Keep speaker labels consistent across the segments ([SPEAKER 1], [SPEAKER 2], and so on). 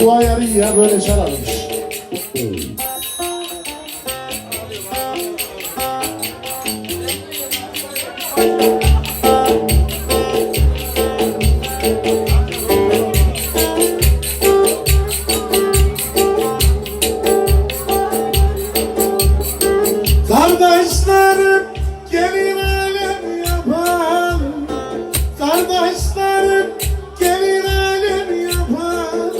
[SPEAKER 1] Duayarıya böyle sararmış. Kardeşlerim gelin alem yapan Kardeşlerim gelin alem yapan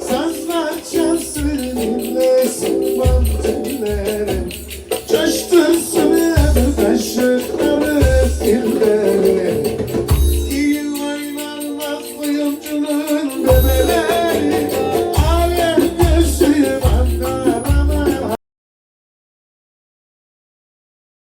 [SPEAKER 1] Sen saçan sürünümle sıkmam tüyleri